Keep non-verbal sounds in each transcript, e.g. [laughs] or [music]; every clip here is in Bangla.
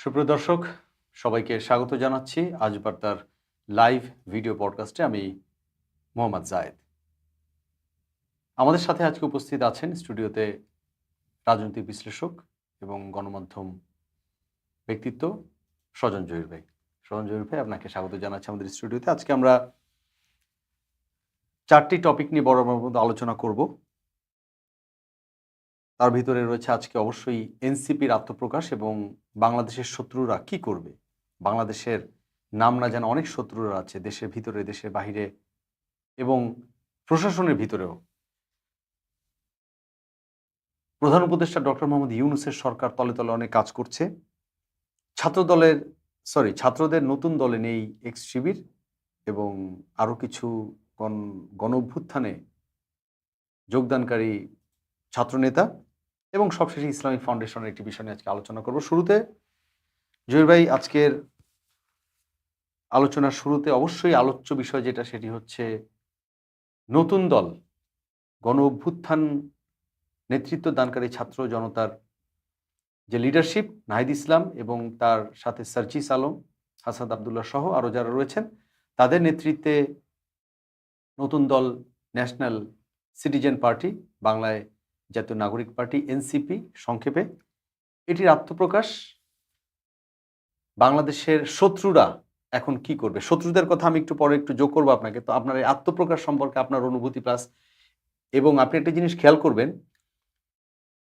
সুপ্রিয় দর্শক, সবাইকে স্বাগত জানাচ্ছি। আজ বার্তার লাইভ ভিডিও পডকাস্টে আমি মোহাম্মদ জায়েদ। আমাদের সাথে আজকে উপস্থিত আছেন স্টুডিওতে রাজনৈতিক বিশ্লেষক এবং গণমাধ্যম ব্যক্তিত্ব স্বজন জহির ভাই। স্বজন জহির ভাই, আপনাকে স্বাগত জানাচ্ছি আমাদের স্টুডিওতে। আজকে আমরা চারটি টপিক নিয়ে বড় মধ্যে আলোচনা করব। তার ভিতরে রয়েছে আজকে অবশ্যই এনসিপির আত্মপ্রকাশ এবং বাংলাদেশের শত্রুরা কি করবে? বাংলাদেশের নাম না যেন অনেক শত্রুরা আছে দেশের ভিতরে, দেশের বাহিরে এবং প্রশাসনের ভিতরেও। প্রধান উপদেষ্টা ডক্টর মোহাম্মদ ইউনুসের সরকার তলে তলে অনেক কাজ করছে। ছাত্র দলের সরি ছাত্রদের নতুন দলে নেই এক্স শিবির এবং আরও কিছু গণ গণ অভ্যুত্থানে যোগদানকারী ছাত্রনেতা। এবং সবশেষে ইসলামিক ফাউন্ডেশনের একটি বিষয় নিয়ে আজকে আলোচনা করব। শুরুতে জহির ভাই, আজকের আলোচনার শুরুতে অবশ্যই আলোচ্য বিষয় যেটা, সেটি হচ্ছে নতুন দল, গণ অভ্যুত্থান নেতৃত্ব দানকারী ছাত্র জনতার যে লিডারশিপ নাহিদ ইসলাম এবং তার সাথে সার্জিস আলম হাসাদ আবদুল্লাহ সহ আরও যারা রয়েছেন, তাদের নেতৃত্বে নতুন দল ন্যাশনাল সিটিজেন পার্টি বাংলায় জাতীয় নাগরিক পার্টি এনসিপি সংক্ষেপে। এটির আত্মপ্রকাশ, বাংলাদেশের শত্রুরা এখন কি করবে? শত্রুদের কথা আমি একটু পরে একটু যোগ করব আপনাকে। তো আপনার এই আত্মপ্রকাশ সম্পর্কে আপনার অনুভূতি প্লাস এবং আপনি একটা জিনিস খেয়াল করবেন,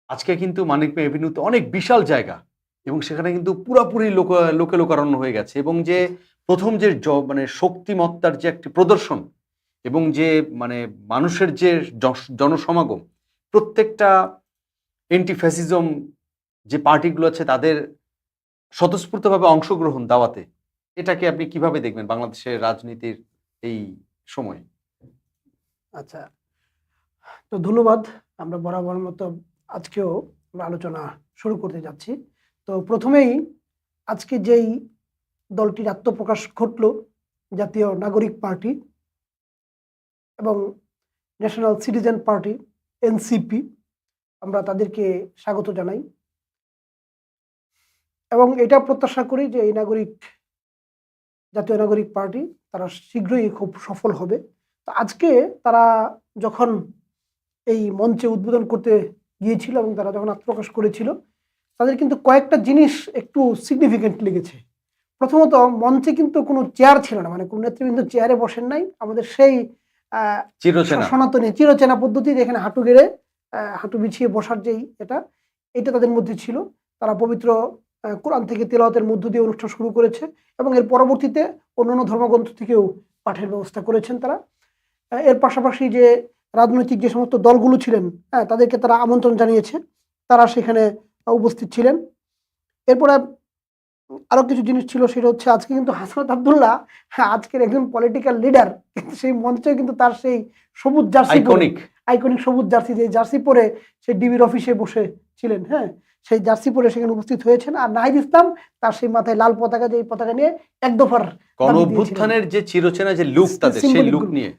আজকে কিন্তু মানিক এভিনিউতে অনেক বিশাল জায়গা, এবং সেখানে কিন্তু পুরাপুরি লোক, লোকে লোকারণ্য হয়ে গেছে, এবং যে প্রথম যে জ- মানে শক্তিমত্তার যে একটি প্রদর্শন, এবং যে মানে মানুষের যে জনসমাগম প্রত্যেকটা এন্টি ফ্যাসিজম যে পার্টিগুলো আছে, তাদের স্বতঃস্ফূর্তভাবে অংশগ্রহণ দাওয়াতে, এটাকে আপনি কীভাবে দেখবেন বাংলাদেশের রাজনীতির এই সময়? আচ্ছা তো ধন্যবাদ। আমরা বরাবর মতো আজকেও আমরা আলোচনা শুরু করতে যাচ্ছি। তো প্রথমেই আজকে যেই দলটির আত্মপ্রকাশ ঘটল, জাতীয় নাগরিক পার্টি এবং ন্যাশনাল সিটিজেন পার্টি এনসিপি, আমরা তাদেরকে স্বাগত জানাই। এবং এটা প্রত্যাশা করি যে এই নাগরিক, জাতীয় নাগরিক পার্টি তারা শীঘ্রই খুব সফল হবে। তো আজকে তারা যখন এই মঞ্চে উদ্বোধন করতে গিয়েছিল এবং তারা যখন আত্মপ্রকাশ করেছিল, তাদের কিন্তু কয়েকটা জিনিস একটু সিগনিফিকেন্ট লেগেছে। প্রথমত মঞ্চে কিন্তু কোনো চেয়ার ছিল না মানে কোনো নেতৃবৃন্দ চেয়ারে বসেন নাই। আমাদের সেই চিরচেনা। সনাতনী চিরচেনা পদ্ধতি যেখানে হাঁটু গেড়ে হাঁটু বিছিয়ে বসার যেই এটা এটা তাদের মধ্যে ছিল। তারা পবিত্র কোরআন থেকে তেলাওয়াতের মধ্য দিয়ে অনুষ্ঠান শুরু করেছে এবং এর পরবর্তীতে অন্যান্য ধর্মগ্রন্থ থেকেও পাঠের ব্যবস্থা করেছেন তারা। এর পাশাপাশি যে রাজনৈতিক যে সমস্ত দলগুলো ছিলেন হ্যাঁ তাদেরকে তারা আমন্ত্রণ জানিয়েছে। তারা সেখানে উপস্থিত ছিলেন। এরপরে আরও কিছু জিনিস ছিল সেটা হচ্ছে আজকে কিন্তু হাসনাত আবদুল্লাহ হ্যাঁ আজকের একজন পলিটিক্যাল লিডার সেই মঞ্চে কিন্তু তার সেই সবুজ জার্সি আইকনিক আইকনিক সবুজ জার্সি যে জার্সি পরে সে ডিবির অফিসে বসে ছিলেন হ্যাঁ সেই জার্সি পরে সেখানে উপস্থিত হয়েছেন আর নাহিদ ইসলাম তার সেই মাথায় লাল পতাকা যে পতাকা নিয়ে এক দফার গণ দাবি অভ্যুত্থানের যে চিরচেনা যে লুক তাদের সেই লুক। নিয়ে।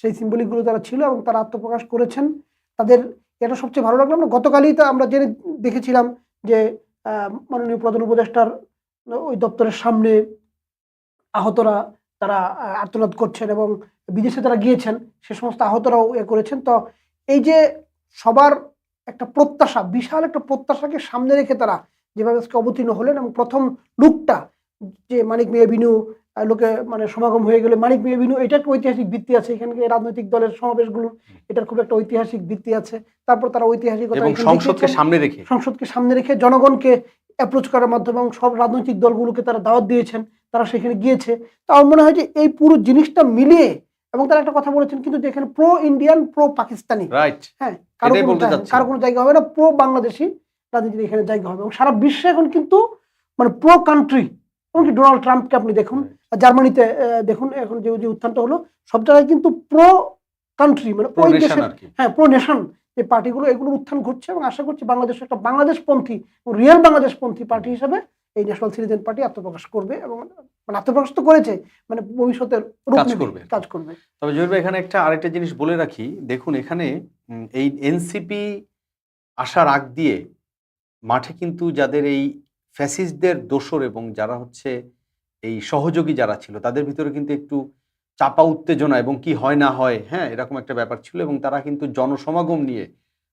সেই সিম্বলিকগুলো তারা ছিল এবং তারা আত্মপ্রকাশ করেছেন। তাদের এটা সবচেয়ে ভালো লাগল। আমরা গতকালই তো আমরা জেনে দেখেছিলাম যে মাননীয় প্রধান উপদেষ্টার ওই দপ্তরের সামনে আহতরা তারা আত্মনাদ করছেন এবং বিদেশে তারা গিয়েছেন, সে সমস্ত আহতরাও এ করেছেন। তো এই যে সবার একটা প্রত্যাশা, বিশাল একটা প্রত্যাশাকে সামনে রেখে তারা যেভাবে আজকে অবতীর্ণ হলেন এবং প্রথম লুকটা যে মানিক মেয়ে বিনু লোকে মানে সমাগম হয়ে গেলে মানিক মেয়ে বিনু এটা একটা ঐতিহাসিক ভিত্তি আছে। এখানে রাজনৈতিক দলের সমাবেশগুলো এটার খুব একটা ঐতিহাসিক ভিত্তি আছে। তারপর তারা এখানে সংসদকে সামনে রেখে। সংসদকে সামনে রেখে জনগণকে অ্যাপ্রোচ করার মাধ্যমে এবং সব রাজনৈতিক দলগুলোকে তারা দাওয়াত দিয়েছেন তারা সেখানে গিয়েছে। তো আমার মনে হয় যে এই পুরো জিনিসটা মিলিয়ে এবং তারা একটা কথা বলেছেন কিন্তু যে এখানে pro Indian pro Pakistani right হ্যাঁ কারও কোনো জায়গা- কারও কোনো জায়গা হবে না প্রো বাংলাদেশি রাজনীতির এখানে জায়গা হবে। এবং সারা বিশ্বে এখন কিন্তু মানে প্রো কান্ট্রি এমনকি ডোনাল্ড ট্রাম্পকে আপনি দেখুন জার্মানিতে দেখুন এখন যে যে উত্থানটা হলো সব জায়গায় কিন্তু প্রো কান্ট্রি মানে ওই দেশের হ্যাঁ প্রো নেশন যে পার্টিগুলো এগুলোর উত্থান ঘটছে এবং আশা করছি বাংলাদেশ একটা বাংলাদেশপন্থী রিয়েল বাংলাদেশপন্থী পার্টি হিসেবে এই ন্যাশনাল সিটিজেন পার্টি আত্মপ্রকাশ করবে এবং মানে আত্মপ্রকাশ তো করেছে মানে ভবিষ্যতের কাজ করবে। কাজ করবে। তবে জহির ভাই এখানে একটা আরেকটা জিনিস বলে রাখি দেখুন এখানে এই এনসিপি আসার আগ দিয়ে মাঠে কিন্তু যাদের এই ফ্যাসিস্টদের দোসর এবং যারা হচ্ছে এই সহযোগী যারা ছিল, তাদের ভিতরে কিন্তু একটু চাপা উত্তেজনা এবং কি হয় না হয় হ্যাঁ এরকম একটা ব্যাপার ছিল এবং তারা কিন্তু জনসমাগম নিয়ে,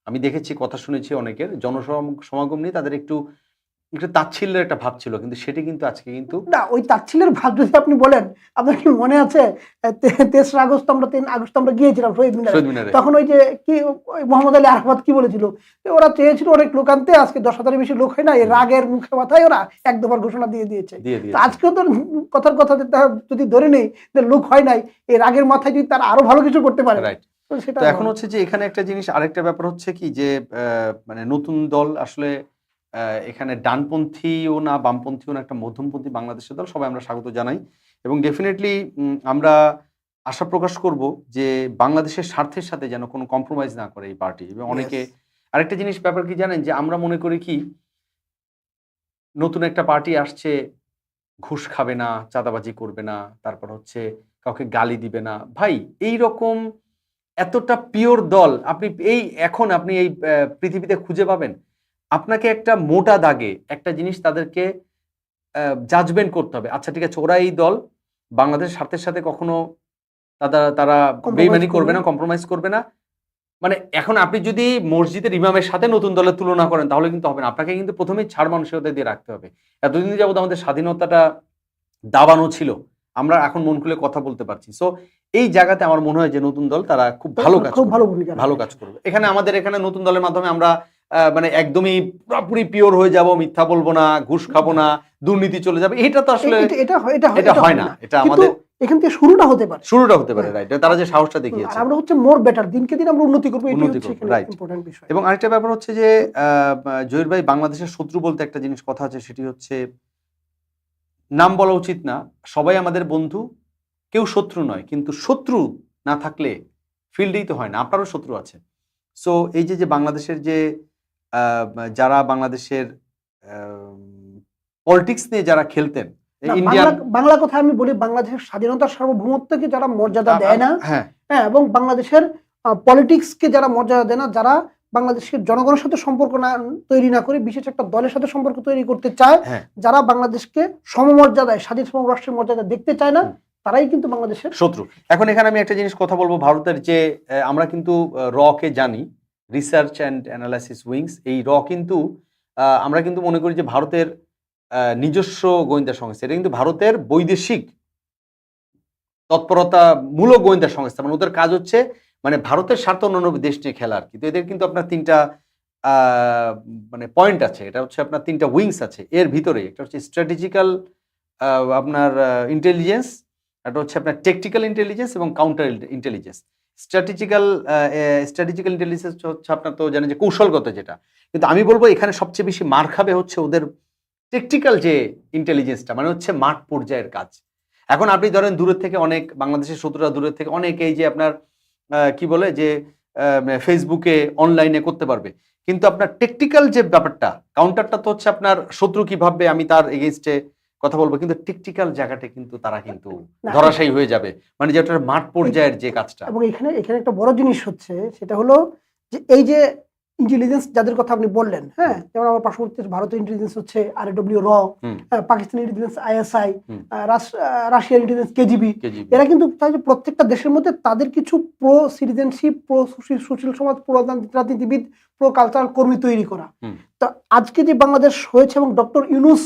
আমি দেখেছি, কথা শুনেছি অনেকের, জনসমাগম নিয়ে তাদের একটু একটু তাচ্ছিল্যের একটা ভাব ছিল কিন্তু সেটি কিন্তু আজকে কিন্তু না ওই তাচ্ছিলের ভাব যদি আপনি বলেন আপনার কি মনে আছে? তেসরা আগস্ট আমরা তিন আগস্ট আমরা গিয়েছিলাম শহীদ মিনারে। তখন ওই যে কি মোহাম্মদ আলী আহমদ কি বলেছিল? ওরা চেয়েছিল অনেক লোক আনতে আজকে দশ হাজারের বেশি লোক হয় না এই রাগের মুখে মাথায় ওরা এক দফার ঘোষণা দিয়ে দিয়েছে। আজকেও তো কথার কথা যদি ধরে নেই যে লোক হয় নাই এই রাগের মাথায় যদি তারা আরও ভালো কিছু করতে পারে রাইট তো সেটা এখন হচ্ছে যে এখানে একটা জিনিস আরেকটা ব্যাপার হচ্ছে কি যে আহ, মানে নতুন দল আসলে এখানে ডানপন্থীও না বামপন্থীও না একটা মধ্যমপন্থী বাংলাদেশের দল সবাই আমরা স্বাগত জানাই। এবং ডেফিনেটলি আমরা আশা প্রকাশ করব যে বাংলাদেশের স্বার্থের সাথে যেন কোনো কম্প্রোমাইজ না করে এই পার্টি এবং অনেকে আরেকটা জিনিস ব্যাপার কি জানেন? যে আমরা মনে করি কি নতুন একটা পার্টি আসছে ঘুষ খাবে না চাঁদাবাজি করবে না তারপর হচ্ছে কাউকে গালি দিবে না। ভাই এই রকম এতটা পিওর দল আপনি এই এখন আপনি এই পৃথিবীতে খুঁজে পাবেন? আপনাকে একটা মোটা দাগে একটা জিনিস তাদেরকে জাজমেন্ট করতে হবে। আচ্ছা ঠিক আছে ওরা এই দল বাংলাদেশের স্বার্থের সাথে কখনো তারা তারা বেইমানি করবে না। কম্প্রোমাইজ করবে না। মানে এখন আপনি যদি মসজিদের ইমামের সাথে নতুন দলের তুলনা করেন তাহলে কিন্তু হবে না। আপনাকে কিন্তু প্রথমেই ছাড় মানসিকতা দিয়ে রাখতে হবে। এতদিন যাবত আমাদের স্বাধীনতাটা দাবানো ছিল। আমরা এখন মন খুলে কথা বলতে পারছি। সো এই জায়গাতে আমার মনে হয় যে নতুন দল তারা খুব ভালো কাজ ভালো ভূমিকা ভালো কাজ করবে। এখানে আমাদের এখানে নতুন দলের মাধ্যমে আমরা মানে একদমই পুরোপুরি পিওর হয়ে যাব মিথ্যা বলব না ঘুষ খাব না দুর্নীতি চলে যাবে এটা তো আসলে এটা এটা হয়- এটা না এটা আমাদের এখান থেকে শুরুটা হতে পারে। শুরুটা হতে পারে রাইট তারা যে সাহসটা দেখিয়েছে। আমরা হচ্ছে মোর বেটার দিনকে দিন আমরা উন্নতি করব হচ্ছে ইম্পর্টেন্ট বিষয়। এবং আরেকটা ব্যাপার হচ্ছে যে আহ, জহির ভাই বাংলাদেশের শত্রু বলতে একটা জিনিস কথা আছে সেটি হচ্ছে নাম বলা উচিত না সবাই আমাদের বন্ধু কেউ শত্রু নয় কিন্তু শত্রু না থাকলে ফিল্ডেই তো হয় না আপনারও শত্রু আছে। সো এই যে যে বাংলাদেশের যে যারা বাংলাদেশের পলিটিক্স নিয়ে যারা খেলতেন বাংলা কথা আমি বলি বাংলাদেশের স্বাধীনতার সার্বভৌমত্বকে যারা মর্যাদা দেয় না হ্যাঁ। হ্যাঁ এবং বাংলাদেশের পলিটিক্সকে যারা মর্যাদা দেয় না যারা বাংলাদেশের জনগণের সাথে সম্পর্ক না তৈরি না করে বিশেষ একটা দলের সাথে সম্পর্ক তৈরি করতে চায় হ্যাঁ। যারা বাংলাদেশকে সমমর্যাদায় স্বাধীন রাষ্ট্রের মর্যাদা দেখতে চায় না তারাই কিন্তু বাংলাদেশের শত্রু। এখন এখানে আমি একটা জিনিস কথা বলব ভারতের যে আমরা কিন্তু র কে জানি রিসার্চ অ্যান্ড অ্যানালাইসিস উইংস এই র কিন্তু আমরা কিন্তু মনে করি যে ভারতের নিজস্ব গোয়েন্দা সংস্থা। এটা কিন্তু ভারতের বৈদেশিক তৎপরতা মূলক গোয়েন্দা সংস্থা। মানে ওদের কাজ হচ্ছে মানে ভারতের স্বার্থ অন্যান্য দেশ নিয়ে খেলা আর কি। তো এদের কিন্তু আপনার তিনটা মানে পয়েন্ট আছে। এটা হচ্ছে আপনার তিনটা উইংস আছে। এর ভিতরে একটা হচ্ছে স্ট্র্যাটেজিক্যাল আপনার ইন্টেলিজেন্স একটা হচ্ছে আপনার টেকটিক্যাল ইন্টেলিজেন্স এবং counter intelligence strategical strategical intelligence হচ্ছে আপনার তো জানেন যে কৌশলগত যেটা। কিন্তু আমি বলব এখানে সবচেয়ে বেশি মার খাবে হচ্ছে ওদের টেকটিক্যাল যে ইন্টেলিজেন্সটা মানে হচ্ছে মাঠ পর্যায়ের কাজ। এখন আপনি ধরেন দূরের থেকে অনেক, বাংলাদেশের শত্রুরা দূরের থেকে অনেক এই যে আপনার কি বলে যে ফেসবুকে অনলাইনে করতে পারবে। কিন্তু আপনার টেকটিক্যাল যে ব্যাপারটা কাউন্টারটা তো হচ্ছে আপনার শত্রু কি ভাববে আমি তার এগেনস্টে কথা বলব কিন্তু টেকটিক্যাল জায়গাটা কিন্তু তারা কিন্তু ধরাশায়ী হয়ে যাবে। মানে যেটা মাঠ পর্যায়ের যে কাজটা। এবং এখানে এখানে একটা বড় জিনিস হচ্ছে সেটা হলো যে এই যে ইন্টেলিজেন্স যাদের কথা আপনি বললেন হ্যাঁ যেমন আমার পার্শ্ববর্তী ভারতের ইন্টেলিজেন্স হচ্ছে আর ডব্লিউ র। পাকিস্তানি ইন্টেলিজেন্স আইএসআই রাশিয়ার ইন্টেলিজেন্স কেজিবি এরা কিন্তু প্রত্যেকটা দেশের মধ্যে তাদের কিছু প্রো সিটিজেনশিপ প্রো সুশীল সমাজ প্রো রাজনীতিবিদ প্রো কালচারাল কর্মী তৈরি করা। তো আজকে যে বাংলাদেশ হয়েছে এবং ডক্টর ইউনুস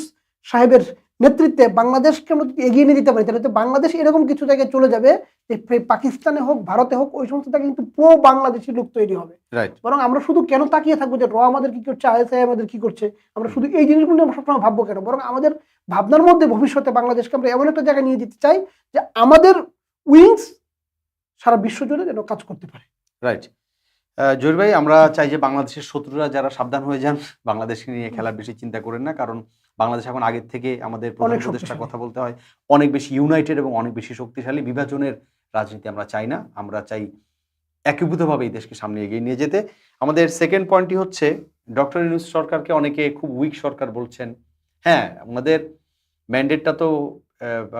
সাহেবের নেতৃত্বে বাংলাদেশকে আমরা যদি এগিয়ে নিয়ে যেতে পারি তাহলে তো বাংলাদেশ এরকম কিছু জায়গায় চলে যাবে যে পাকিস্তানে হোক ভারতে হোক ওই সমস্ত জায়গায় কিন্তু প্রো বাংলাদেশি লোক তৈরি হবে। বরং আমরা শুধু কেন তাকিয়ে থাকব যে র আমাদের কি করছে আইএসআই আমাদের কি করছে আমরা শুধু এই জিনিসগুলো নিয়ে আমরা সবসময় ভাববো কেন? বরং আমাদের ভাবনার মধ্যে ভবিষ্যতে বাংলাদেশকে আমরা এমন একটা জায়গায় নিয়ে যেতে চাই যে আমাদের উইংস সারা বিশ্ব জুড়ে যেন কাজ করতে পারে। রাইট জহির ভাই আমরা চাই যে বাংলাদেশের শত্রুরা যারা সাবধান হয়ে যান বাংলাদেশকে নিয়ে খেলার বেশি চিন্তা করেন না কারণ বাংলাদেশ এখন আগের থেকে আমাদের প্রধান অনেক উপদেষ্টা কথা বলতে হয় অনেক বেশি ইউনাইটেড এবং অনেক বেশি শক্তিশালী। বিভাজনের রাজনীতি আমরা চাই না আমরা চাই একীভূতভাবে এই দেশকে সামনে এগিয়ে নিয়ে যেতে। আমাদের সেকেন্ড পয়েন্টটি হচ্ছে ডক্টর ইউনুস সরকারকে অনেকে খুব উইক সরকার বলছেন। হ্যাঁ ওনাদের ম্যান্ডেটটা তো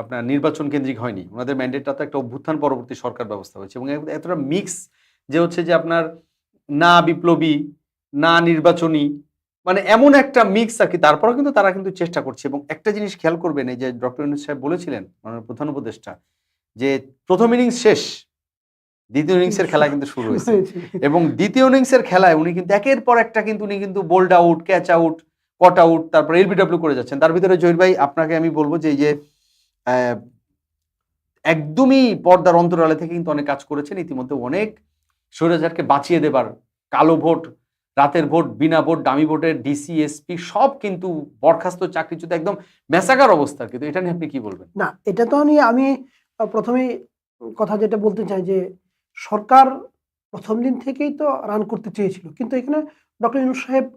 আপনার নির্বাচন কেন্দ্রিক হয়নি ওনাদের ম্যান্ডেটটা তো একটা অভ্যুত্থান পরবর্তী সরকার ব্যবস্থা হয়েছে এবং এতটা মিক্স যে হচ্ছে যে আপনার না বিপ্লবী না নির্বাচনী মানে এমন একটা মিক্স আর কি। তারপরেও কিন্তু তারা কিন্তু চেষ্টা করছে। এবং একটা জিনিস খেয়াল করবেন এই যে ডক্টর ইউনুস সাহেব বলেছিলেন মাননীয় প্রধান উপদেষ্টা যে প্রথম ইনিংস শেষ দ্বিতীয় ইনিংসের খেলা কিন্তু শুরু হয়েছে। এবং দ্বিতীয় ইনিংসের খেলায় উনি কিন্তু একের পর একটা কিন্তু উনি কিন্তু bold out catch out caught out তারপর এলবিডব্লিউ করে যাচ্ছেন। তার ভিতরে জহির ভাই আপনাকে আমি বলব যে এই যে আহ, একদমই পর্দার অন্তরালে থেকে কিন্তু অনেক কাজ করেছেন। ইতিমধ্যে অনেক স্বৈরাচারকে বাঁচিয়ে দেবার কালো ভোট, রাতের ভোট, বিনা ভোট, দামি ভোটের ডিসি এসপি সব কিন্তু বরখাস্ত চাকরিচ্যুত একদম মেসাকার অবস্থা। কিন্তু এটা নিয়ে আপনি কি বলবেন? না, এটা তো নিয়ে আমি প্রথমেই কথা যেটা বলতে চাই যে, সরকার প্রথম দিন থেকেই তো রান করতে চেয়েছিল। কিন্তু এখানে ডক্টর ইউনুস সাহেব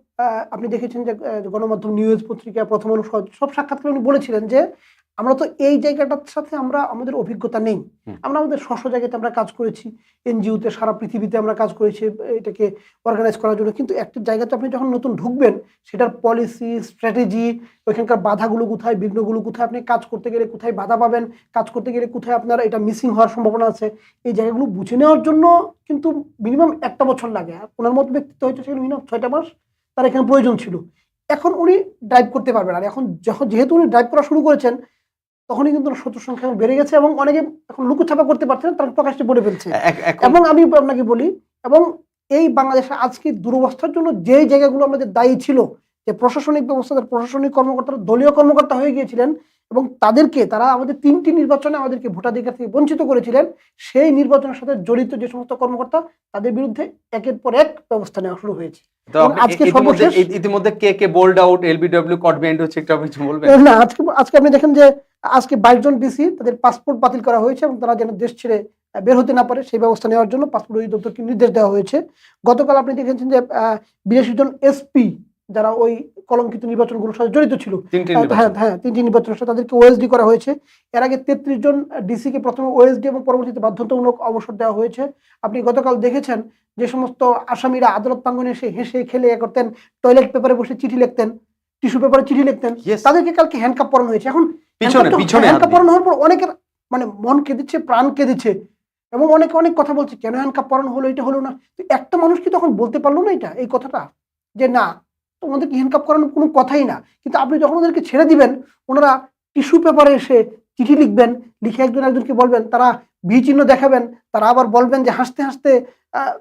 আপনি দেখেছেন যে গণমাধ্যম, নিউজ পত্রিকা, প্রথম সব- সব সাক্ষাৎকারে উনি বলেছিলেন যে আমরা তো এই জায়গাটার সাথে আমরা আমাদের অভিজ্ঞতা নেই। আমরা আমাদের স্বস্ব জায়গাতে আমরা কাজ করেছি। এনজিওতে সারা পৃথিবীতে আমরা কাজ করেছি এটাকে অর্গানাইজ করার জন্য। কিন্তু একটা জায়গাতে আপনি যখন নতুন ঢুকবেন সেটার পলিসি স্ট্র্যাটেজি ওইখানকার বাধাগুলো কোথায় বিঘ্নগুলো কোথায় আপনি কাজ করতে গেলে কোথায় বাধা পাবেন কাজ করতে গেলে কোথায় আপনার এটা মিসিং হওয়ার সম্ভাবনা আছে এই জায়গাগুলো বুঝে নেওয়ার জন্য কিন্তু মিনিমাম একটা বছর লাগে। আর ওনার মতো ব্যক্তিত্ব হয়তো সেখানে মিনিমাম ছয়টা মাস তার এখানে প্রয়োজন ছিল। এখন উনি ড্রাইভ করতে পারবেন। আর এখন যখন যেহেতু উনি ড্রাইভ করা শুরু করেছেন তখনই কিন্তু শত্রু সংখ্যা এখন বেড়ে গেছে এবং অনেকে এখন লুকোছাপা করতে পারছে না তারা প্রকাশটি বলে ফেলছে। এবং আমি আপনাকে বলি এবং এই বাংলাদেশে আজকে দুরবস্থার জন্য যে জায়গাগুলো আমাদের দায়ী ছিল যে প্রশাসনিক ব্যবস্থা প্রশাসনিক কর্মকর্তারা দলীয় কর্মকর্তা হয়ে গিয়েছিলেন এবং তাদেরকে তারা আমাদের তিনটি নির্বাচনে আমাদেরকে ভোটাধিকার থেকে বঞ্চিত করেছিলেন সেই নির্বাচনের সাথে জড়িত যে সমস্ত কর্মকর্তা তাদের বিরুদ্ধে একের পর এক ব্যবস্থা নেওয়া শুরু হয়েছে। আজকে ইতিমধ্যে সর্বশেষ- ইতিমধ্যে কে কে বোল্ড আউট এলবিডব্লিউ হচ্ছে একটু আপনি বলবেন। না আজকে আজকে আপনি দেখেন যে আজকে বাইশ জন বিসি তাদের পাসপোর্ট বাতিল করা হয়েছে এবং তারা যেন দেশ ছেড়ে বের হতে না পারে সেই ব্যবস্থা নেওয়ার জন্য পাসপোর্ট অধিদপ্তরকে নির্দেশ দেওয়া হয়েছে। গতকাল আপনি দেখেছেন যে বিরাশি জন এসপি যারা ওই কলঙ্কিত নির্বাচনগুলোর সাথে জড়িত ছিল হ্যাঁ হ্যাঁ তিনটি নির্বাচনের সাথে তাদেরকে ওএসডি করা হয়েছে। এর আগে তেত্রিশ জন ডিসি কে প্রথমে ওএসডি এবং পরবর্তীতে বাধ্যতামূলক অবসর দেওয়া হয়েছে। আপনি গতকাল দেখেছেন যে সমস্ত আসামিরা আদালত প্রাঙ্গনে এসে হেসে খেলে এ করতেন টয়লেট পেপারে বসে চিঠি লিখতেন টিস্যু পেপারে চিঠি লিখতেন। তাদেরকে কালকে হ্যান্ডকাপ পরানো হয়েছে। এখন হ্যান্ডকাপ। পরানো হওয়ার পর অনেকের মানে মন কেঁদেছে প্রাণ কেঁদেছে এবং অনেকে অনেক কথা বলছে কেন হ্যান্ডকাপ পরানো হলো? এটা হলো না। একটা মানুষ কি তখন বলতে পারল না এটা এই কথাটা? যে না তোমাদেরকে হ্যান্ডকাপ করানোর কোনো কথাই না। কিন্তু আপনি যখন ওদেরকে ছেড়ে দিবেন ওনারা টিস্যু পেপারে এসে চিঠি লিখবেন লিখে একজন একজনকে বলবেন তারা ভি চিহ্ন দেখাবেন তারা আবার বলবেন যে হাসতে হাসতে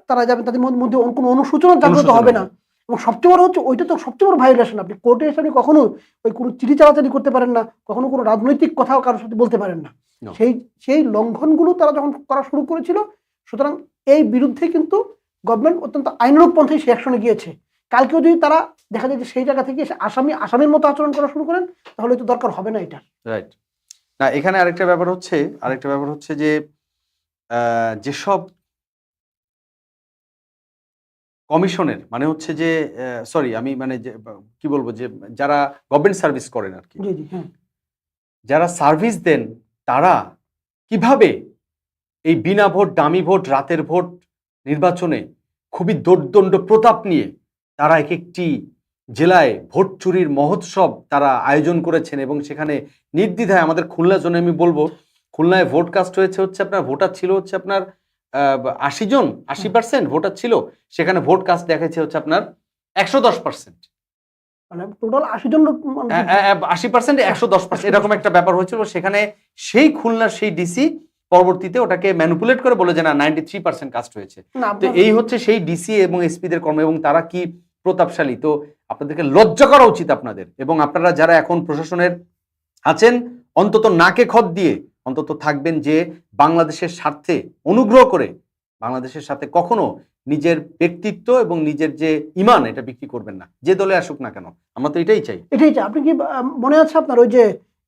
তারা যাবেন তাদের মধ্যে কোনো অনুশোচনা জাগ্রত হবে না। এবং সবচেয়ে বড় হচ্ছে ওইটা তো সবচেয়ে বড় ভাইলেশন আপনি কোর্টে এসে আপনি কখনো ওই কোনো চিঠি চালাচালি করতে পারেন না কখনো কোনো রাজনৈতিক কথাও কারোর সাথে বলতে পারেন না। সেই সেই লঙ্ঘনগুলো তারা যখন করা শুরু করেছিল সুতরাং এই বিরুদ্ধে কিন্তু গভর্নমেন্ট অত্যন্ত আইনরূপ পন্থায় সে অ্যাকশনে গিয়েছে। কালকেও যদি তারা দেখা যায় যে সেই জায়গা থেকে এসে আসামি আসামির মতো আচরণ করা শুরু করেন তাহলে তো দরকার হবে না এটা। রাইট না এখানে আরেকটা ব্যাপার হচ্ছে আরেকটা ব্যাপার হচ্ছে যে যেসব কমিশনের মানে হচ্ছে যে সরি আমি মানে যে কি বলব যে যারা গভর্নমেন্ট সার্ভিস করেন আর কি হ্যাঁ। যারা সার্ভিস দেন তারা কীভাবে এই বিনা ভোট দামি ভোট রাতের ভোট নির্বাচনে খুবই দোর্দণ্ড প্রতাপ নিয়ে তারা এক একটি জেলায় ভোট চুরির মহোৎসব তারা আয়োজন করেছেন এবং সেখানে নির্দ্বিধায় আমাদের খুলনা জন্য আমি বলব খুলনায় ভোট কাস্ট হয়েছে হচ্ছে আপনার ভোটার ছিল হচ্ছে আপনার আশি জন আশি পার্সেন্ট ভোটার ছিল সেখানে ভোট কাস্ট দেখাচ্ছে হচ্ছে আপনার একশো দশ পার্সেন্ট মানে আশি জন লোক মানুষ- আশি পার্সেন্ট একশো দশ পার্সেন্ট এরকম একটা ব্যাপার হয়েছিল। সেখানে সেই খুলনার সেই ডিসি পরবর্তীতে ওটাকে ম্যানুপুলেট করে বলে যে না নাইনটি থ্রি পার্সেন্ট কাস্ট হয়েছে তো এই হচ্ছে সেই ডিসি এবং এসপিদের কর্ম এবং তারা কি প্রতাপশালী। তো আপনাদেরকে লজ্জা করা উচিত আপনাদের এবং আপনারা যারা এখন প্রশাসনের আছেন, অন্তত নাকে খত দিয়ে, অন্তত থাকবেন যে বাংলাদেশের স্বার্থে অনুগ্রহ করে, বাংলাদেশের সাথে কখনো নিজের ব্যক্তিত্ব এবং নিজের যে ইমান, এটা বিক্রি করবেন না। যে দলে আসুক না কেন, আমরা তো এটাই চাই। এটাই চাই। আপনি কি মনে আছে আপনার ওই যে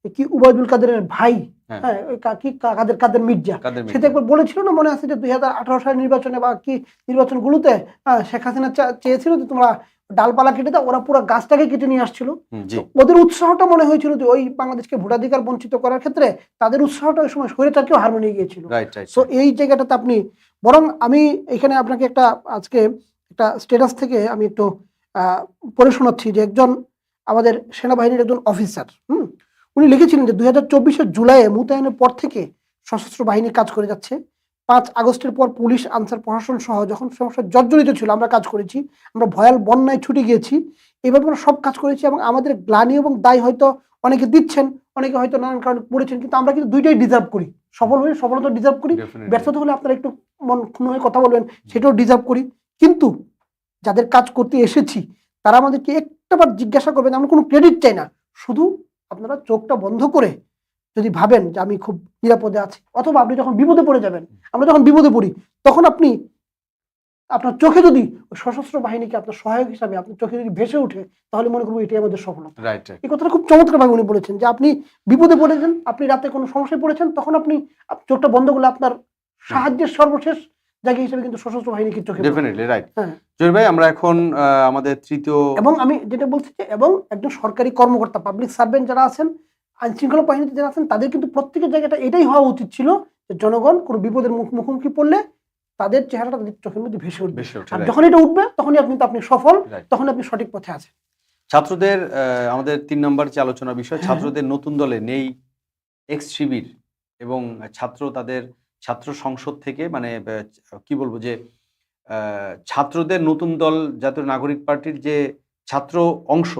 কি উবায়দুল কাদেরের ভাই? হ্যাঁ। হ্যাঁ ওই কা- কাদের কাদের মির্জা? কাদের সে তো মির্জা? একবার বলেছিল না মনে আছে যে দুই হাজার আঠারো সালের নির্বাচনে বা কি নির্বাচনগুলোতে আহ, শেখ হাসিনা চেয়েছিল যে তোমরা ডালপালা কেটে দাও ওরা পুরো গাছটাকে কেটে নিয়ে আসছিল। ওদের উৎসাহটা মনে হয়েছিল যে ওই বাংলাদেশকে ভোটাধিকার বঞ্চিত করার ক্ষেত্রে তাদের উৎসাহটা ওই সময় স্বৈরাচারকেও হার মানিয়ে গিয়েছিল সো এই জায়গাটাতে আপনি বরং আমি এখানে আপনাকে একটা আজকে একটা স্ট্যাটাস থেকে আমি একটু আহ, পড়ে শোনাচ্ছি যে একজন আমাদের সেনাবাহিনীর একজন অফিসার হুম? উনি লিখেছিলেন যে দুই হাজার চব্বিশের জুলাইয়ে মোতায়েনের পর থেকে সশস্ত্র বাহিনী কাজ করে যাচ্ছে। পাঁচ আগস্টের পর পুলিশ আনসার প্রশাসন সহ যখন সমস্যা জর্জরিত ছিল আমরা কাজ করেছি। আমরা ভয়াল বন্যায় ছুটে গিয়েছি। এভাবে আমরা সব কাজ করেছি এবং আমাদের গ্লানি এবং দায় হয়তো অনেকে দিচ্ছেন অনেকে হয়তো নানান কারণে পড়েছেন কিন্তু আমরা কিন্তু দুইটাই ডিজার্ভ করি। সফল হয়ে সফলতা ডিজার্ভ করি। ব্যর্থতা হলে আপনারা একটু মন ক্ষুণ্ণ হয়ে কথা বলবেন সেটাও ডিজার্ভ করি। কিন্তু যাদের কাজ করতে এসেছি তারা আমাদেরকে একটাবার জিজ্ঞাসা করবেন আমরা কোনো ক্রেডিট চাই না। শুধু আপনারা চোখটা বন্ধ করে যদি ভাবেন যে আমি খুব নিরাপদে আছি অথবা আপনি যখন বিপদে পড়ে যাবেন আমরা যখন বিপদে পড়ি তখন আপনি আপনার চোখে যদি ওই সশস্ত্র বাহিনীকে আপনার সহায়ক হিসাবে আপনার চোখে যদি ভেসে ওঠে তাহলে মনে করব এটাই আমাদের সফলতা। এই কথাটা খুব চমৎকারভাবে উনি বলেছেন যে আপনি বিপদে পড়েছেন আপনি রাতে কোনো সমস্যায় পড়েছেন তখন আপনি চোখটা বন্ধ করলে আপনার সাহায্যের সর্বশেষ জায়গা হিসেবে কিন্তু সশস্ত্র বাহিনীকে চোখে ডেফিনেটলি রাইট। জহির ভাই আমরা এখন আমাদের তৃতীয় এবং আমি যেটা বলছি যে এবং একজন সরকারি কর্মকর্তা পাবলিক সার্ভেন্ট যারা আছেন আইন শৃঙ্খলা বাহিনীতে যারা আছেন তাদের কিন্তু প্রত্যেকের জায়গাটা এটাই হওয়া উচিত ছিল যে জনগণ কোনো বিপদের মুখ মুখোমুখি পড়লে তাদের চেহারাটা তাদের চোখের মধ্যে ভেসে উঠবে। আর যখন এটা উঠবে তখনই আপনি আপনি সফল তখন আপনি সঠিক পথে আছেন। ছাত্রদের আমাদের তিন নম্বর যে আলোচনার বিষয় হ্যাঁ। ছাত্রদের নতুন দলে নেই এক্স শিবির এবং ছাত্র তাদের ছাত্র সংসদ থেকে মানে কি বলব যে ছাত্রদের নতুন দল জাতীয় নাগরিক পার্টির যে ছাত্র অংশ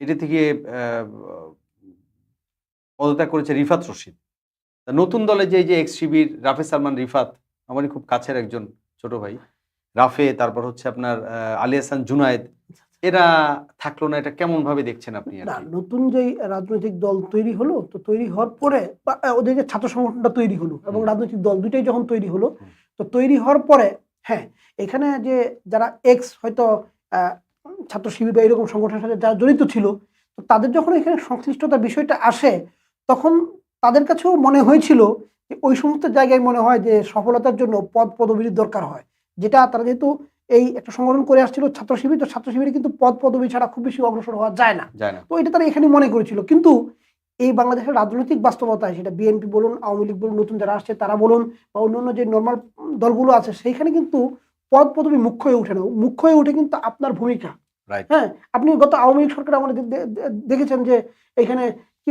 এটা থেকে পদত্যাগ করেছে রিফাত রশিদ। নতুন দলে যে যে এক্স শিবির রাফে সালমান রিফাত আমারই খুব কাছের একজন ছোট ভাই রাফে তারপর হচ্ছে আপনার আহ, আলী হাসান জুনায়েদ এরা থাকল না এটা কেমন ভাবে দেখছেন আপনি না নতুন যে রাজনৈতিক দল তৈরি হলো তো তৈরি হওয়ার পরে ওদের যে ছাত্র সংগঠনটা তৈরি হলো এবং রাজনৈতিক দল দুইটাই যখন তৈরি হলো তো তৈরি হওয়ার পরে হ্যাঁ এখানে যে যারা এক্স হয়তো ছাত্র শিবির বা এরকম সংগঠনের সাথে যারা জড়িত ছিল তো তাদের যখন এখানে সংশ্লিষ্টতার বিষয়টা আসে তখন তাদের কাছেও মনে হয়েছিল যে ওই সমস্ত জায়গায় মনে হয় যে সফলতার জন্য পদ পদবীর দরকার হয়। যেটা তারা যেহেতু এই একটা সংগঠন করে আসছিল ছাত্র শিবির তো ছাত্র শিবিরে কিন্তু পদ পদবী ছাড়া খুব বেশি অগ্রসর হওয়া যায় না। তো এটা তারা এখানে মনে করেছিল। কিন্তু এই বাংলাদেশের রাজনৈতিক বাস্তবতায় সেটা বিএনপি বলুন আওয়ামী লীগ বলুন নতুন যারা আসছে তারা বলুন বা অন্যান্য যে নর্মাল দলগুলো আছে সেইখানে কিন্তু পদ পদবী মুখ্য হয়ে ওঠে না। মুখ্য হয়ে ওঠে কিন্তু আপনার ভূমিকা। হ্যাঁ আপনি গত আওয়ামী লীগ সরকার আমাদের দেখেছেন যে এখানে কি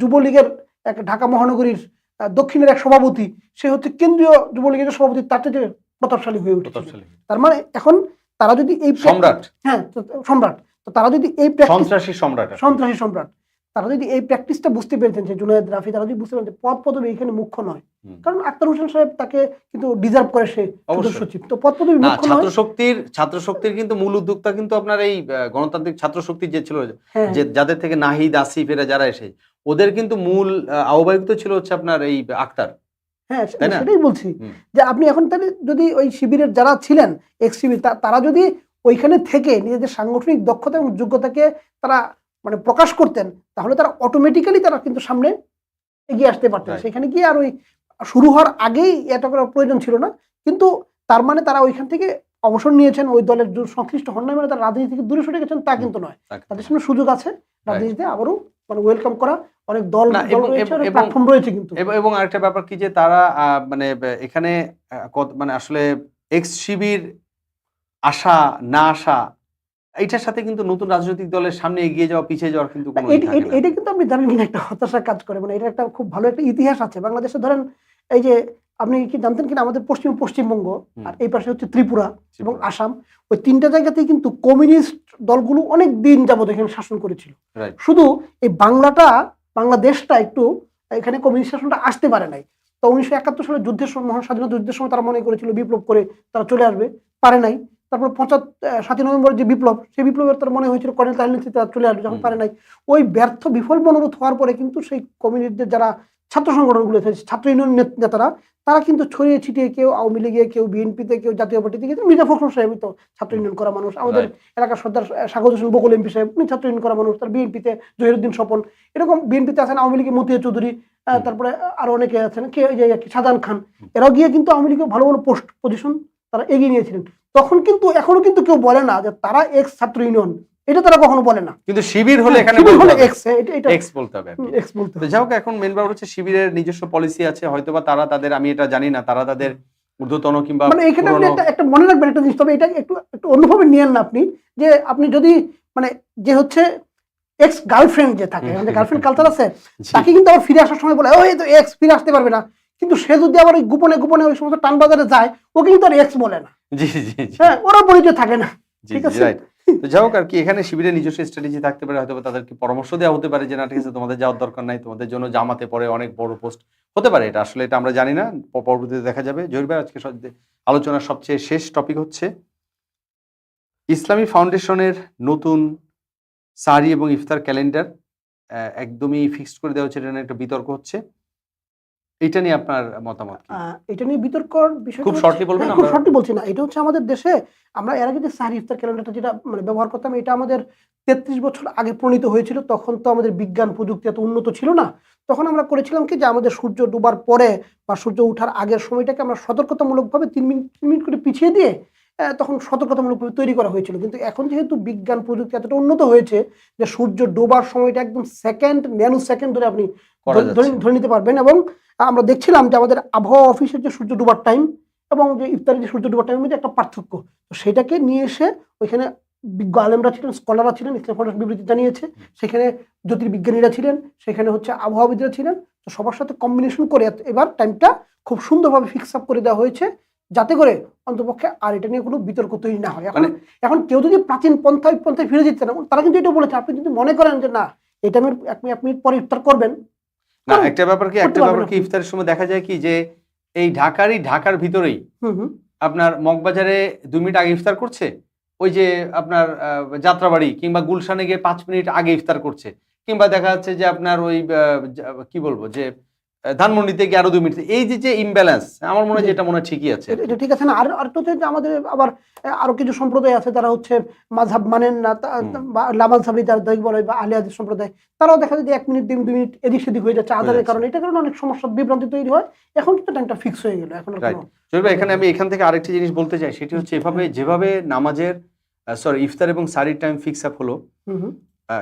যুবলীগের এক ঢাকা মহানগরীর দক্ষিণের এক সভাপতি সে হচ্ছে কেন্দ্রীয় যুবলীগের সভাপতি তার চেয়ে প্রতাপশালী হয়ে উঠেছে তার মানে এখন তারা যদি এই সম্রাট। হ্যাঁ সম্রাট। তো তারা যদি এই সন্ত্রাসী সম্রাট সন্ত্রাসী সম্রাট। তারা যদি এই প্র্যাকটিসটা বুঝতে পেরেছেন যে জুনায়দ রাফি তারা যদি বুঝতে পারেন যে পদ পদবী এখানে মুখ্য নয়। কারণ আক্তার হোসেন সাহেব তাকে কিন্তু ডিজার্ভ করে সে। সচিব। তো পদ পদবী মুখ্য ছাত্র শক্তির ছাত্র শক্তির কিন্তু মূল উদ্যোক্তা কিন্তু আপনার এই গণতান্ত্রিক ছাত্র শক্তি যে ছিল হ্যাঁ। যে যাদের থেকে নাহিদ আসিফ এরা যারা এসে ওদের কিন্তু মূল আহ, আহ্বায়ক তো ছিল হচ্ছে আপনার এই আক্তার। হ্যাঁ সেটাই বলছি যে আপনি এখন তাহলে যদি ওই শিবিরের যারা ছিলেন এক্স শিবির তারা যদি ওইখানে থেকে নিজেদের সাংগঠনিক দক্ষতা এবং যোগ্যতাকে তারা মানে প্রকাশ করতেন তাহলে তারা অটোমেটিক্যালি তারা কিন্তু সামনে এগিয়ে আসতে পারতেন। সেখানে গিয়ে আর ওই শুরু হওয়ার আগেই এটা করার প্রয়োজন ছিল না। কিন্তু তার মানে তারা ওইখান থেকে অবসর নিয়েছেন ওই দলের সংশ্লিষ্ট হন নাই মানে তারা রাজনীতি থেকে দূরে সরে গেছেন তা কিন্তু নয়। তাদের সামনে সুযোগ আছে। রাজনীতিতে আবারও মানে ওয়েলকাম করা অনেক দল প্ল্যাটফর্ম রয়েছে কিন্তু। এবং- আরেকটা ব্যাপার কি যে তারা মানে এখানে মানে আসলে এক্স শিবির আসা না আসা এইটার সাথে কিন্তু নতুন রাজনৈতিক দলের সামনে এগিয়ে যাওয়া পিছিয়ে যাওয়ার কিন্তু এটা এটা- কিন্তু আপনি জানেন একটা হতাশা কাজ করে। মানে এটা একটা খুব ভালো একটা ইতিহাস আছে। বাংলাদেশে ধরেন এই যে আপনি কি জানতেন কিনা? আমাদের পশ্চিম পশ্চিমবঙ্গ আর এই পাশে হচ্ছে ত্রিপুরা এবং আসাম। ওই তিনটা জায়গাতেই কিন্তু কমিউনিস্ট দলগুলো অনেক দিন যাবত এখানে শাসন করেছিল। শুধু এই বাংলাটা বাংলাদেশটা একটু এখানে কমিউনিস্ট শাসনটা আসতে পারে নাই। তো উনিশশো একাত্তর সালে যুদ্ধের সময় মহান স্বাধীনতা যুদ্ধের সময় তারা মনে করেছিল বিপ্লব করে তারা চলে আসবে। পারে নাই। তারপর পঁচাত্তর সাতই নভেম্বর যে বিপ্লব সেই বিপ্লবের তার মনে হয়েছিল কর্নেল তাহলে তারা চলে আসবে যখন পারে নাই। ওই ব্যর্থ বিফল মনোরোধ হওয়ার পরে কিন্তু সেই কমিউনিস্টদের যারা ছাত্র সংগঠনগুলো ছাত্র ইউনিয়ন নেতারা তারা কিন্তু ছড়িয়ে ছিটিয়ে কেউ আওয়ামী লীগে কেউ বিএনপিতে কেউ জাতীয় পার্টিতে কিন্তু মির্জা ফখরুল সাহেব তো ছাত্র ইউনিয়ন করা মানুষ। আমাদের এলাকার সর্দার স্বাগত হোসেন বকুল এমপি সাহেব উনি ছাত্র ইউনিয়ন করা মানুষ। তার বিএনপিতে জহিরুদ্দিন স্বপন। এরকম বিএনপিতে আছেন আওয়ামী লীগের মতিয়া চৌধুরী তারপরে আরও অনেকে আছেন কে শাহজাহান খান এরাও গিয়ে কিন্তু আওয়ামী লীগের ভালো ভালো পোস্ট পজিশন তারা এগিয়ে নিয়েছিলেন। তখন কিন্তু এখনও কিন্তু কেউ বলে না যে তারা এক্স ছাত্র ইউনিয়ন। এটা তারা কখনো বলে না। কিন্তু শিবির হলে এখানে হলে বলতে হবে। এক্স এটা এটা এক্স বলতে হবে। এক্স বলতে হবে। যাই এখন মেন ব্যাপার হচ্ছে শিবিরের নিজস্ব পলিসি আছে হয়তোবা তারা তাদের আমি এটা জানি না তারা তাদের ঊর্ধ্বতন কিংবা মানে এখানে আপনি একটা একটা মনে রাখবেন একটা জিনিস তবে এটা একটু একটু অন্যভাবে নিয়েন না আপনি যে আপনি যদি মানে যে হচ্ছে এক্স গার্লফ্রেন্ড যে থাকে আমাদের গার্লফ্রেন্ড কালচার আছে [laughs] তাকে কিন্তু আবার ফিরে আসার সময় বলে ওই তো এক্স ফিরে আসতে পারবে না। কিন্তু সে যদি আবার ওই গোপনে গোপনে ওই সমস্ত টান বাজারে যায় ওকে কিন্তু আর এক্স বলে না। জি জি হ্যাঁ ওরা পরিচয় থাকে না। ঠিক আছে? তো যাই হোক আর কি, এখানে শিবিরের নিজস্ব স্ট্র্যাটেজি থাকতে পারে হয়তো তাদেরকে পরামর্শ দেওয়া হতে পারে যে, না, ঠিক আছে, তোমাদের যাওয়ার দরকার নাই, তোমাদের জন্য জামাতে পরে অনেক বড় পোস্ট হতে পারে। এটা আসলে এটা আমরা জানি না পরবর্তীতে দেখা যাবে। জহির ভাই, আজকে আলোচনার সবচেয়ে শেষ টপিক হচ্ছে ইসলামী ফাউন্ডেশনের নতুন সারি এবং ইফতার ক্যালেন্ডার একদমই ফিক্সড করে দেওয়া হচ্ছে, এটা একটা বিতর্ক হচ্ছে। এটা নিয়ে আপনার মতামত এটা নিয়ে বিতর্কর বিষয় খুব শর্টলি বলবেন, খুব আমরা- শর্টলি বলছি না। এটা হচ্ছে আমাদের দেশে আমরা এর আগে যে সাহারি ইফতার ক্যালেন্ডারটা যেটা মানে ব্যবহার করতাম এটা আমাদের তেত্রিশ বছর আগে প্রণীত হয়েছিল। তখন তো আমাদের বিজ্ঞান প্রযুক্তি এত উন্নত ছিল না। তখন আমরা করেছিলাম কি যে আমাদের সূর্য ডুবার পরে বা সূর্য ওঠার আগের সময়টাকে আমরা সতর্কতামূলকভাবে তিন মিনিট তিন মিনিট করে পিছিয়ে দিয়ে তখন সতর্কতামূলকভাবে তৈরি করা হয়েছিল। কিন্তু এখন যেহেতু বিজ্ঞান প্রযুক্তি এতটা উন্নত হয়েছে যে সূর্য ডোবার সময়টা একদম সেকেন্ড ন্যানো সেকেন্ড ধরে আপনি ধরে- ধরে নিতে পারবেন এবং আমরা দেখছিলাম যে আমাদের আবহাওয়া অফিসের যে সূর্য ডুবার টাইম এবং যে ইফতারি যে সূর্য ডুবার টাইমের মধ্যে একটা পার্থক্য। তো সেটাকে নিয়ে এসে ওইখানে বিজ্ঞ আলেমরা ছিলেন স্কলাররা ছিলেন ইসলাম ফাউন্ডেশন বিবৃতি জানিয়েছে। সেখানে জ্যোতির্বিজ্ঞানীরা ছিলেন সেখানে হচ্ছে আবহাওয়াবিদরা ছিলেন। তো সবার সাথে কম্বিনেশন করে এবার টাইমটা খুব সুন্দরভাবে ফিক্স আপ করে দেওয়া হয়েছে। যাতে করে অন্তপক্ষে আর এটা নিয়ে কোনো বিতর্ক তৈরি না হয়। এখন মানে- এখন কেউ যদি প্রাচীন পন্থায় পন্থায় ফিরে যেতে না তারা কিন্তু এটা বলেছে। আপনি যদি মনে করেন যে না এটা আমি আপনি এক মিনিট পরে ইফতার করবেন। না একটা ব্যাপার কি একটা ব্যাপার কি ইফতারের সময় দেখা যায় কি যে এই ঢাকারই ঢাকার ভিতরেই আপনার মগবাজারে দু মিনিট আগে ইফতার করছে ওই যে আপনার যাত্রাবাড়ি কিংবা গুলশানে গিয়ে পাঁচ মিনিট আগে ইফতার করছে কিংবা দেখা যাচ্ছে যে আপনার ওই কি বলব যে ধানমন্ডিতে গিয়ে আরও দুই মিনিট। এই যে যে ইমব্যালেন্স আমার মনে হয় এটা মনে হয় ঠিকই আছে। এটা- ঠিক আছে না? আর আর তো আমাদের আবার আরও কিছু সম্প্রদায় আছে যারা হচ্ছে মাঝহাব মানেন না তা- হুম। বা লামাজহাবি যারা দায়ী বলে বা আলিয়াদ সম্প্রদায় তারাও দেখা যায় এক মিনিট দুই মিনিট এদিক সেদিক হয়ে যাচ্ছে যাচ্ছে। কারণে। এটা কারণে অনেক সমস্যা বিভ্রান্তি তৈরি হয়। এখন কিন্তু টাইমটা ফিক্স হয়ে গেল এখন এখানে আমি এখান থেকে আরেকটি জিনিস বলতে চাই। সেটি হচ্ছে এভাবে যেভাবে নামাজের সরি ইফতার এবং সারির টাইম ফিক্স আপ হলো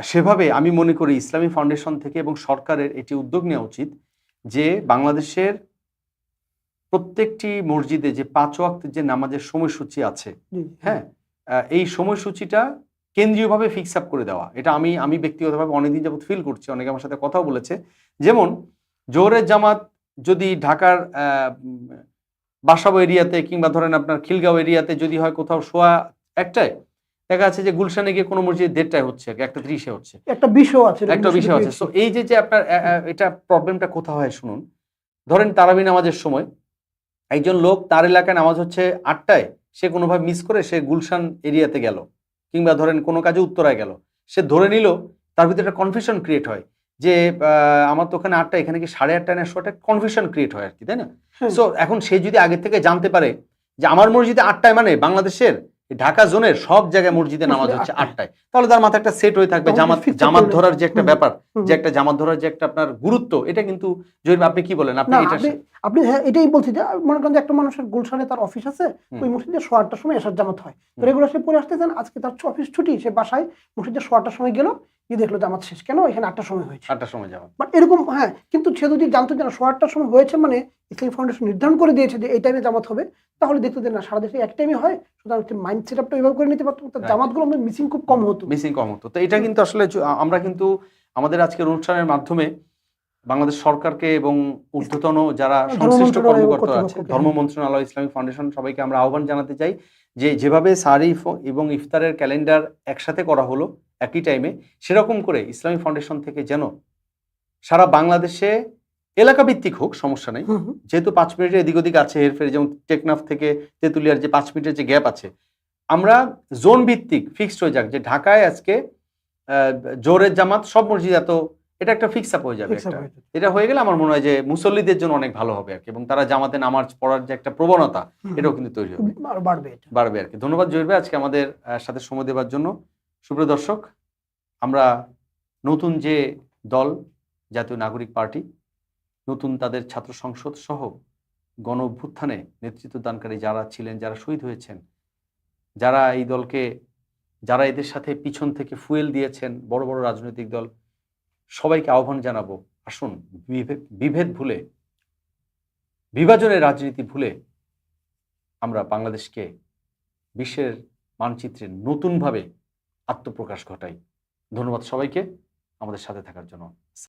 সেভাবে আমি মনে করি ইসলামী ফাউন্ডেশন থেকে এবং সরকারের এটি উদ্যোগ নেওয়া উচিত যে বাংলাদেশের প্রত্যেকটি মসজিদে যে পাঁচ ওয়াক্তের যে নামাজের সময়সূচি আছে। হ্যাঁ এই সময়সূচিটা কেন্দ্রীয়ভাবে ফিক্স আপ করে দেওয়া এটা আমি আমি ব্যক্তিগতভাবে অনেকদিন যাবত ফিল করছি অনেকে আমার সাথে কথাও বলেছে যেমন জোহরের জামাত যদি ঢাকার বাসাবো এরিয়াতে কিংবা ধরেন আপনার খিলগাঁও এরিয়াতে যদি হয় কোথাও শোয়া একটায় দেখা যাচ্ছে যে গুলশানে গিয়ে কোনো মসজিদে দেড়টায় হচ্ছে একটা ত্রিশে হচ্ছে। একটা বিষয় আছে একটা বিষয় আছে তো এই যে যে আপনার এটা প্রবলেমটা কোথাও হয় শুনুন। ধরেন তারাবি নামাজের সময় একজন লোক তার এলাকায় নামাজ হচ্ছে আটটায় সে কোনোভাবে মিস করে সে গুলশান এরিয়াতে গেল কিংবা ধরেন কোনো কাজে উত্তরায় গেল। সে ধরে নিল তার ভিতরে একটা কনফিউশন ক্রিয়েট হয় যে আহ, আমার তো ওখানে আটটা এখানে কি সাড়ে আটটা না শোটা কনফিউশন ক্রিয়েট হয় আর কি তাই না? হ্যাঁ। সো এখন সে যদি আগে থেকে জানতে পারে যে আমার মসজিদে আটটায় মানে বাংলাদেশের ঢাকা জোনের সব জায়গায় মসজিদে নামাজ [laughs] হচ্ছে আটটায়। তাহলে তার মাথায় একটা সেট হয়ে থাকবে। জামাত জামাত ধরার যে একটা ব্যাপার যে একটা জামাত ধরার যে একটা আপনার গুরুত্ব এটা কিন্তু জহির আপনি কি বলেন? আপনি এটা আপনি হ্যাঁ এটাই বলছি যে মনে করেন যে একটা মানুষের গুলশানে তার অফিস আছে ওই মসজিদে সোয়া আটটার সময় এসার জামাত হয়। তো রেগুলার সে পরে চান আজকে তার অফিস ছুটি সে বাসায় মসজিদে সোয়া আটটার সময় গেল গিয়ে দেখল জামাত শেষ। কেন? এখানে আটটার সময় হয়েছে। আটটার সময় জামাত বাট এরকম হ্যাঁ কিন্তু সে যদি জানতো যে না সোয়া আটটার সময় হয়েছে মানে ইসলামী ফাউন্ডেশন নির্ধারণ করে দিয়েছে যে এই টাইমে জামাত হবে তাহলে দেখতো যে না সারা দেশে এক টাইমে হয় সুতরাং মাইন্ড সেট আপটা ওইভাবে করে নিতে পারতো। তার. জামাতগুলো আমাদের মিসিং খুব কম হতো। মিসিং কম হতো। তো এটা কিন্তু আসলে আমরা কিন্তু আমাদের আজকের অনুষ্ঠানের মাধ্যমে বাংলাদেশ সরকারকে এবং ঊর্ধ্বতন যারা সংশ্লিষ্ট কর্মকর্তা আছে ধর্ম মন্ত্রণালয় ইসলামিক ফাউন্ডেশন সবাইকে আমরা আহ্বান জানাতে চাই যে যেভাবে সারিফ এবং ইফতারের ক্যালেন্ডার একসাথে করা হলো একই টাইমে সেরকম করে ইসলামিক ফাউন্ডেশন থেকে যেন সারা বাংলাদেশে এলাকা ভিত্তিক হোক সমস্যা নেই। যেহেতু পাঁচ মিনিটের এদিক ওদিক আছে হেরফের যেমন টেকনাফ থেকে তেঁতুলিয়ার যে পাঁচ মিনিটের যে গ্যাপ আছে আমরা জোন ভিত্তিক ফিক্সড হয়ে যাক যে ঢাকায় আজকে জোরের জামাত সব মসজিদ এত এটা একটা ফিক্স আপ হয়ে যাবে। এটা হয়ে গেলে আমার মনে হয় যে মুসল্লিদের জন্য অনেক ভালো হবে আর কি এবং তারা জামাতে নামাজ পড়ার যে একটা প্রবণতা এটাও কিন্তু তৈরি হবে। বাড়বে বাড়বে আর কি। ধন্যবাদ জহির আজকে আমাদের সাথে সময় দেওয়ার জন্য। সুপ্রিয় দর্শক, আমরা নতুন যে দল, জাতীয় নাগরিক পার্টি, নতুন তাদের ছাত্র সংসদ সহ গণ অভ্যুত্থানে নেতৃত্ব দানকারী যারা ছিলেন, যারা শহীদ হয়েছেন, যারা এই দলকে, যারা এদের সাথে পিছন থেকে ফুয়েল দিয়েছেন, বড় বড় রাজনৈতিক দল, সবাইকে আহ্বান জানাব, আসুন বিভে- বিভেদ ভুলে, বিভাজনের রাজনীতি ভুলে আমরা বাংলাদেশকে বিশ্বের মানচিত্রে নতুনভাবে আত্মপ্রকাশ ঘটাই। ধন্যবাদ সবাইকে। আমাদের সাথে থাকার জন্য।